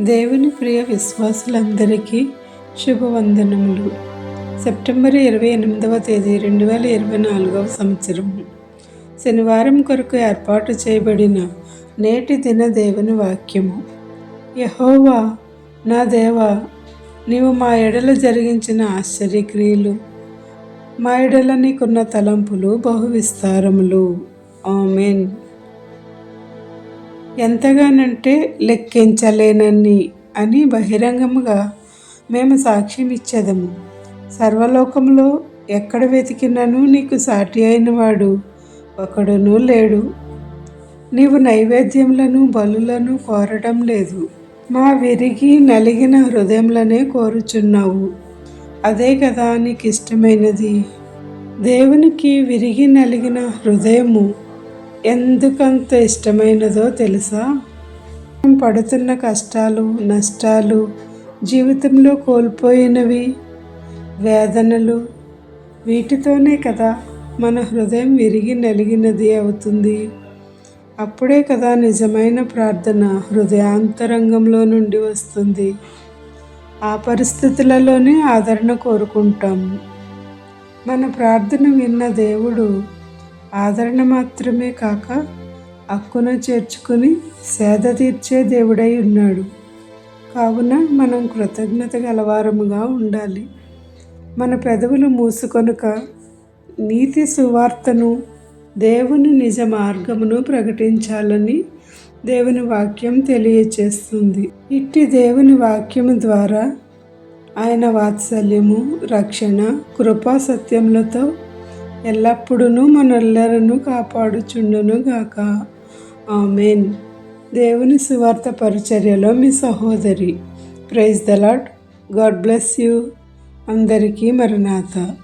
దేవుని ప్రియ విశ్వాసులందరికీ శుభవందనములు. సెప్టెంబర్ ఇరవై ఎనిమిదవ తేదీ రెండు వేల ఇరవై నాలుగవ సంవత్సరం. శనివారం కొరకు ఏర్పాటు చేయబడిన నేటి దిన దేవుని వాక్యము. యహోవా నా దేవా నీవు మా ఎడల జరిగించిన ఆశ్చర్యక్రియలు మా ఎడల నీకున్న తలంపులు బహు విస్తారములు ఆమెన్. ఎంతగానంటే లెక్కించలేనన్ని అని బహిరంగముగా మేము సాక్ష్యం ఇచ్చేదము సర్వలోకంలో ఎక్కడ వెతికినను నీకు సాటి అయినవాడు? ఒకడునూ లేడు. నీవు నైవేద్యములను బలులను కోరడం లేదు. మా విరిగి నలిగిన హృదయంలోనే కోరుచున్నావు. అదే కదా నీకు ఇష్టమైనది దేవునికి విరిగి నలిగిన హృదయము ఎందుకంత ఇష్టమైనదో తెలుసా? మనం పడుతున్న కష్టాలు నష్టాలు జీవితంలో కోల్పోయినవి వేదనలు వీటితోనే కదా మన హృదయం విరిగి నలిగినది అవుతుంది. అప్పుడే కదా నిజమైన ప్రార్థన హృదయాంతరంగంలో నుండి వస్తుంది. ఆ పరిస్థితులలోనే ఆదరణ కోరుకుంటాం. మన ప్రార్థన విన్న దేవుడు ఆదరణ మాత్రమే కాక అక్కున చేర్చుకుని సేద తీర్చే దేవుడై ఉన్నాడు. కావున మనం కృతజ్ఞత గలవారముగా ఉండాలి. మన పెదవులు మూసుకొనుక నీతి సువార్తను దేవుని నిజ మార్గమును ప్రకటించాలని దేవుని వాక్యం తెలియచేస్తుంది. ఇట్టి దేవుని వాక్యము ద్వారా ఆయన వాత్సల్యము రక్షణ కృపా సత్యములతో ఎల్లప్పుడూ మనల్లరను కాపాడుచుండును గాక. ఆమెన్. దేవుని సువార్త పరిచర్యలో మీ సహోదరి. Praise the lord god bless you. అందరికీ మరణాత.